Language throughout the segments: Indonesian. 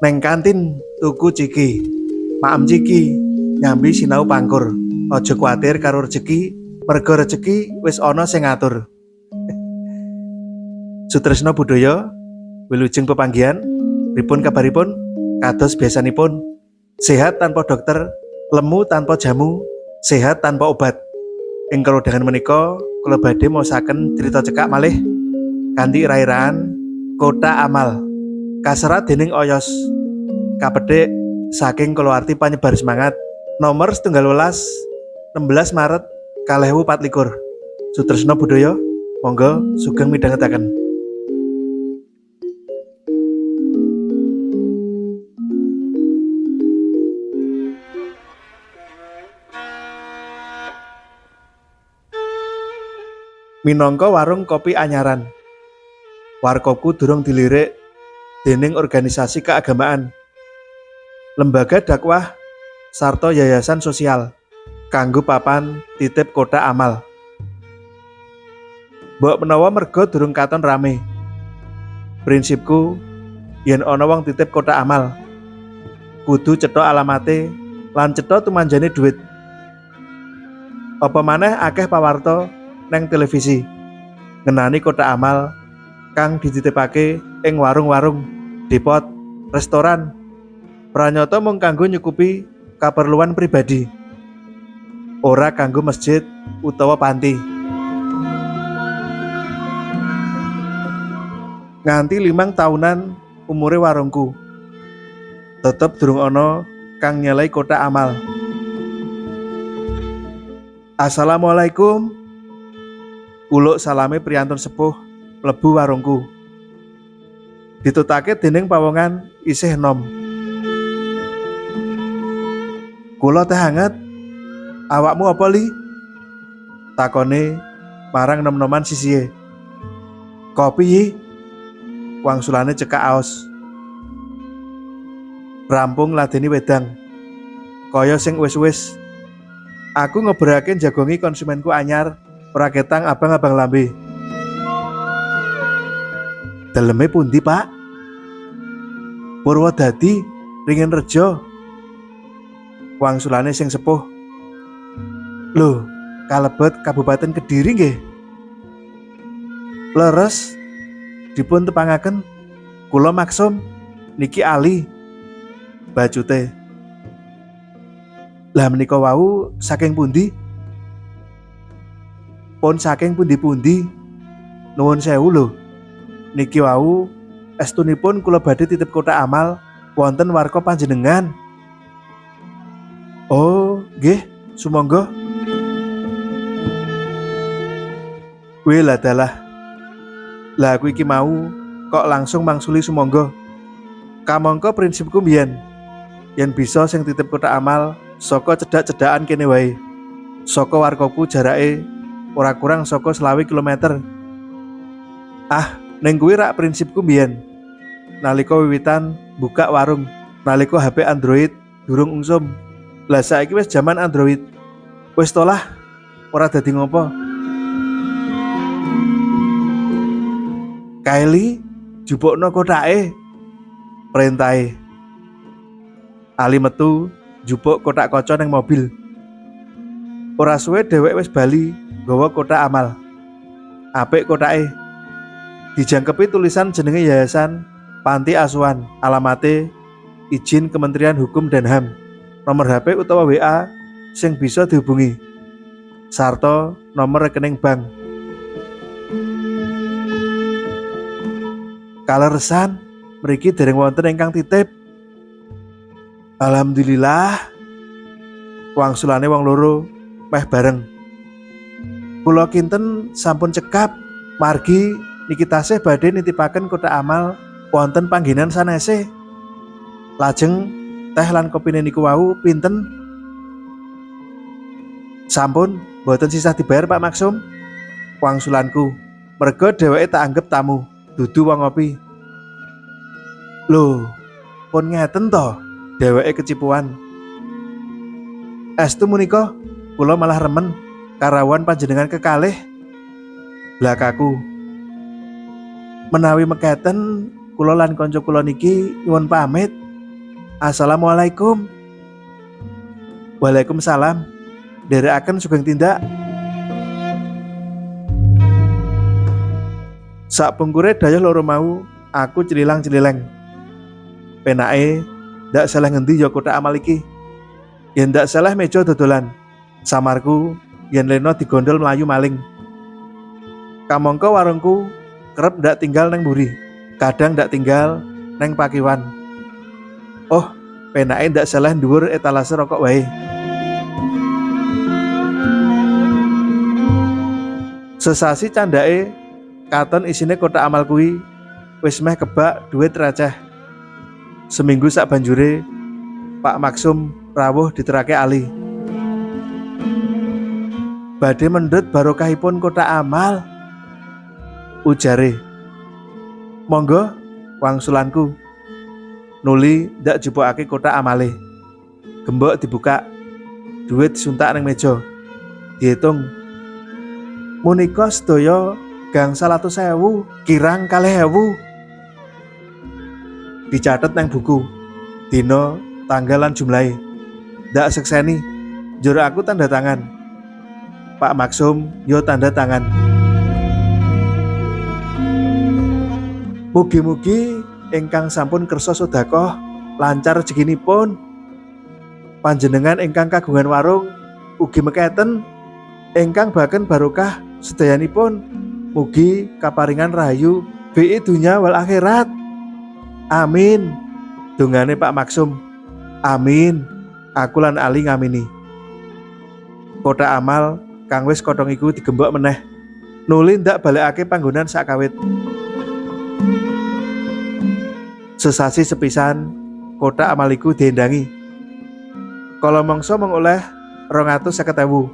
Neng kantin tuku ciki. Maem ciki nyambi sinau pangkur. Aja kuwatir karo rejeki, mergo rejeki wis ana sing ngatur. Sutresna budaya wilujeng pepanggihan pripun kabaripun kados biasanipun sehat tanpa dokter lemu tanpa jamu sehat tanpa obat ing dengan menika kula badhe maosaken cerita cekak malih kanthi irah-irahan kota amal kaserat dening oyos. Kapedhek saking kulawarti panyebar semangat nomor setunggal welas 16 Maret kalewu patlikur Sutresna budaya monggo sugeng midhangetaken. Minangka warung kopi anyaran. Warkopku durung dilirik dening organisasi keagamaan, lembaga dakwah, sarta yayasan sosial kanggo papan titip kota amal. Mbok menawa mergo durung katon rame. Prinsipku yen ana wong titip kota amal, kudu cetha alamate lan cetha tumanjane duit. Apa maneh akeh pawarta neng televisi ngenani kota amal kang dititipake ing warung-warung, depot, restoran. Pranyata mung kanggo nyukupi keperluan pribadi. Ora kanggo masjid utawa panti. Nganti limang tahunan umure warungku. Tetep durung ana kang nyelai kota amal. Assalamualaikum. Kuluk salame priyantun sepuh mlebu warungku. Ditutake dening pawongan isih nom. Kula teh hangat. Awakmu apa li? Takone marang nom-noman sisihe. Kopi yi. Wangsulane cekak aos. Rampung ladeni wedang. Kaya sing wis-wis. Aku ngeberake jagongi konsumenku anyar ora ketang abang-abang lambe. Daleme pundi, Pak? Purwodadi, ringin rejo. Wangsulane sing sepuh. Loh, kalebet Kabupaten Kediri nggih. Leres dipun tepangaken kula maksum niki Ali bacute. Lah menika wau saking pundi? pun saking pundi-pundi nuwun sewu lho niki wau estunipun kula badhe titip kota amal wonten warga panjenengan. Oh nggih sumangga. Kuwi dalah lah aku iki mau kok langsung mangsuli sumangga. Kamangka prinsipku mbiyen yen bisa sing titip kota amal saka cedak-cedakan kene wae. Warkoku jarake ora kurang saka selawi kilometer. Ah, neng kuwi rak prinsipku mbiyen. Nalika wiwitan buka warung, nalika HP Android durung ungsum. Lah saiki wis zaman Android. Wis tolah ora dadi ngopo. Kylie jupukno kotake. Perintahe. Ali metu jupuk kotak kaca neng mobil. Ora suwe dhewek wis bali gawa kota amal. Apik kotake. Dijangkepi tulisan jenenge yayasan Panti Asuhan, alamate izin Kementerian Hukum dan HAM, nomor HP utawa WA sing bisa dihubungi. Sarto nomor rekening bank. Kaleresan mriki dereng wonten ingkang titip. Alhamdulillah wangsulane wong loro meh bareng. Kula kinten sampun cekap margi niki tasih badhe nitipaken kota amal wonten panggenan sanese. Lajeng teh lan kopine niku wau pinten? Sampun boten sisa dibayar Pak Maksum. Wangsulanku, mergo dheweke tak anggap tamu, dudu wong ngopi. Loh, pun ngeten to, dheweke kecipuan. Estu menika kula malah remen karawan panjenengan kekalih belakaku menawi mekaten kula lan kanca kula niki nyuwun pamit Assalamualaikum. Waalaikumsalam. Derekaken sugeng tindak. Sak pungkure daya loro mau, aku celilang-celileng. Penake ndak salah ngendi ya kotak amal iki. Yen ndak salah meja dodolan. Samarku yen Leno digondol melayu maling. Kamangka warungku kerep ndak tinggal neng buri, kadang ndak tinggal neng pakiwan. Oh, penake ndak salah dhuwur etalase rokok wae. Sesasi candake katon isine kotak amal kuwi wis meh kebak duit receh. Seminggu sak banjure Pak Maksum rawuh diterake Ali. Badhe mendhet barokahipun kotak amal. Ujare. Monggo wangsulanku. Nuli ndak jupukake kotak amale. Gembok dibuka. Duit disuntak ning meja. Dihitung. Munika sedaya gangsal atus sewu, kirang kalih ewu. Dicatet nang buku. Dino, tanggalan jumlahe. Ndak sekseni. Jero aku tanda tangan. Pak Maksum yo tanda tangan. Mugi-mugi ingkang sampun kersa sedekah lancar rezekinipun. Panjenengan ingkang kagungan warung ugi meketen ingkang baken barokah sedayanipun mugi kaparingan rahayu bi dunya wal akhirat. Amin. Dungane Pak Maksum. Amin. Aku lan Ali ngamini. Kota amal kang wis kodhong iku digembok meneh. Nuli ndak balekake panggonan sakawit. Sesasi sepisan kota amal iku diendangi. Kalau mangsa mengoleh rong atus seket ewu.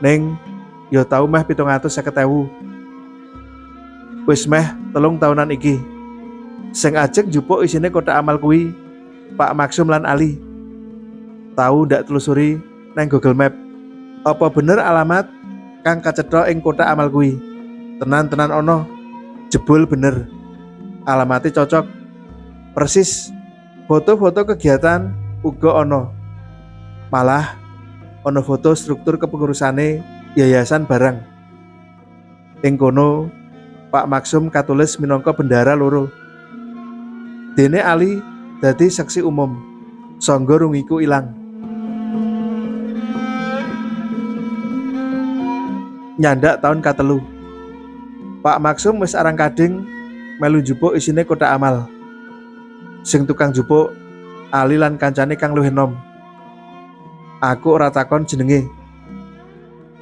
Ning yo tau meh pitung atus seket ewu. Wis meh telung tahunan iki. Sing ajek jupuk isine kotak amal kuwi Pak Maksum lan Ali. Tahu ndak telusuri neng Google Map. Apa bener alamat kang kacetha ing kotak amal kuwi? Tenan-tenan ono. Jebul bener. Alamatnya cocok. Persis. Foto-foto kegiatan uga ono. Malah ono foto struktur kepengurusane yayasan barang. Ing Pak Maksum katulis minangka bendara loro. Dene Ali dadi saksi umum. Sangga rungiku ilang. Nyandak tahun katelu. Pak Maksum wis arang kading melu jupuk isine kotak amal. Sing tukang jupuk Ali lan kancane kang luwih enom. Aku ora takon jenenge.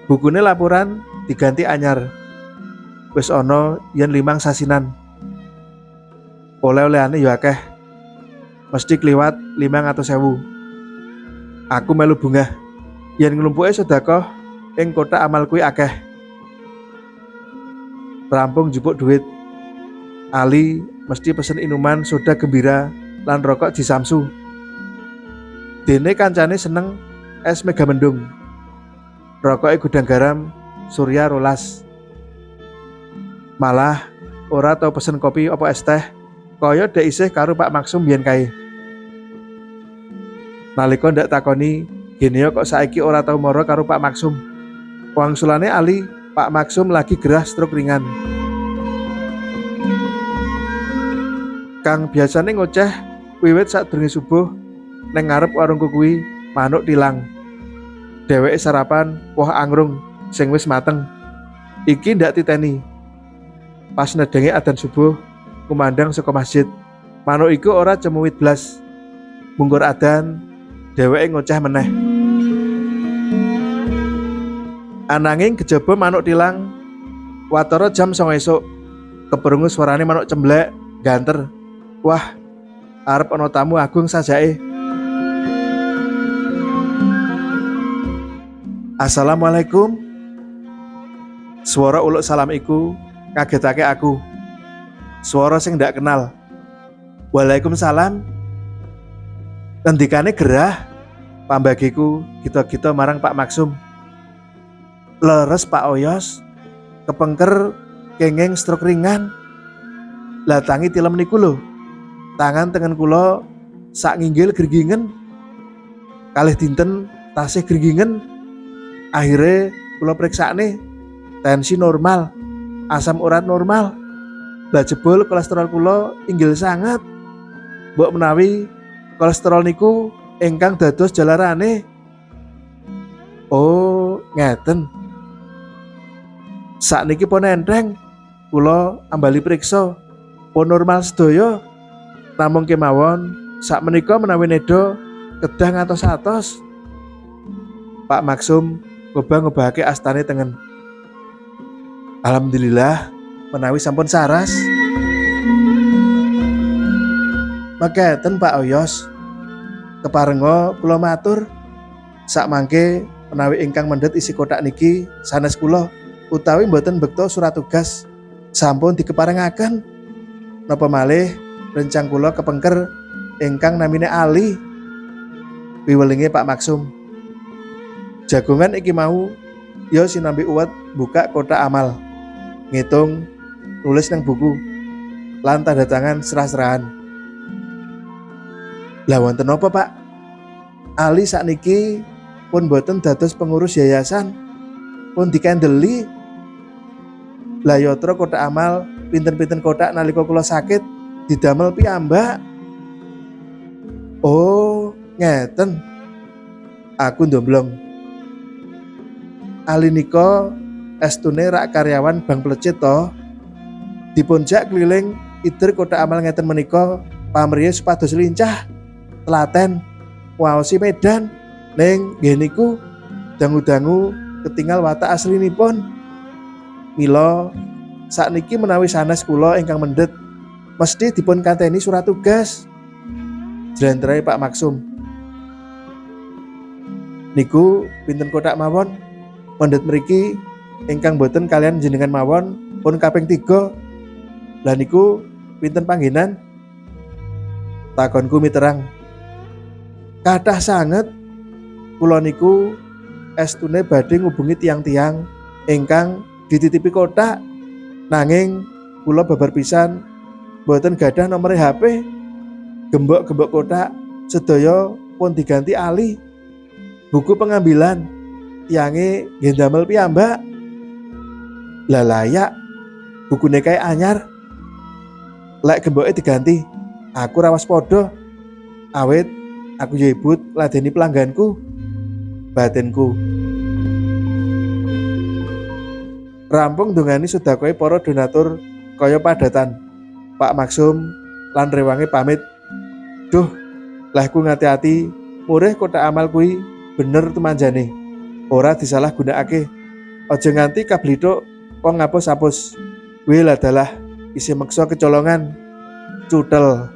Bukune laporan diganti anyar. Wis ana yen limang sasinan. Oleh-olehane ya akeh. Mesti kliwat limang atus sewu. Aku melu bunga. Yen nglumpuke sedekah ing kotak amal kuwi akeh. Rampung jupuk duit. Ali mesti pesen inuman soda gembira lan rokok di Samsu. Dene kancane seneng es mega mendung. Rokoknya gudang garam Surya rolas. Malah ora tau pesen kopi apa es teh, kaya dek isih karo Pak Maksum biyen kae. Nalika ndak takoni, gene kok saiki ora tau moro karo Pak Maksum. Wangsulane Ali, Pak Maksum lagi gerah stroke ringan. Kang biasane ngoceh wiwit saat durunge subuh neng ngarep warungku kuwi manuk tilang. Dheweke sarapan woh angrung sing wis mateng. Iki ndak titeni. Pas nedenge adzan subuh, kumandang saka masjid. Manuk iku ora cemuwit blas. Mungkur adan, dheweke ngoceh meneh. Ananging kejaba manuk tilang watara jam 09.00 esuk. Keperungu suarane manuk cemblek, ganter. Wah, arep ana tamu agung sajake. Assalamualaikum. Suara uluk salam iku kagetake aku. Suara sing ndak kenal. Waalaikumsalam. Ngendikane gerah. Pambagiku kita-kita marang Pak Maksum. Leres Pak Oyos. Kepengker kengeng stroke ringan. Lah tangi tilem niku lho. Tangan tengen kula sak nginggil gergingen kalih dinten tasih gergingen akhirnya kula periksane tensi normal asam urat normal. Lah jebul kolesterol kula inggil sangat. Mbok menawi kolesterol niku ingkang dados jalarane. Oh ngeten. Sakniki pun enteng kula ambali periksa pun normal sedaya namung kemawon sak menika menawi nedo kedah ngantos atos Pak Maksum coba ngebahake astane tengen. Alhamdulillah menawi sampun saras. Makaten Pak Oyos. Keparenga kula matur. Sak mangke menawi ingkang mendhet isi kotak niki sanes kula utawi mboten bekto surat tugas sampun dikeparengaken. Napa malih rencang kula kepengker ingkang namine Ali. Wiwelinge Pak Maksum. Jagongan iki mau ya sinambi uwat buka kotak amal ngitung nulis nang buku lan tanda tangan serah-serahan. Lah wonten apa Pak? Ali sakniki pun boten dados pengurus yayasan pun dikendeli. Lah yatra kotak amal pinten-pinten kotak nalika kula sakit didamel piyambak oh ngeten. Aku ndomblong. Ali nika estune rak karyawan Bank Plecet to. Dipunjak keliling idir kotak amal ngeten menika pamrih supados lincah telaten waosi Medan. Neng geniku dangu-dangu ketinggal watak aslinipun. Mila sakniki menawi sanes kula ingkang mendhet mesti dipun kanteni surat tugas. Jlentrehe Pak Maksum. Niku pinten kotak mawon? Mendhet mriki ingkang boten kalian jenengan mawon pun kaping tiga. Lah niku pinten panggenan takonku miterang. Kathah sanget kula niku estune badhe ngubungi tiang-tiang ingkang dititipi kotak. Nanging kula babar pisan boten gadah nomor HP gembok-gembok kotak sedaya pun diganti ali buku pengambilan tiange nggih damel piyambak. Lah layak bukune kae anyar. Lek gemboke diganti aku rawas podo awet Aku nyebut ladeni pelangganku, batinku. Rampung dongani koi para donatur kaya padatan. Pak Maksum lan rewange pamit. Duh, lahku ngati-hati, murih kota amal kui bener temanjane. Ora disalah gunakake. Aja nganti kablithuk kok ngapus-apus. Wil adalah isi meksa kecolongan. Cutel.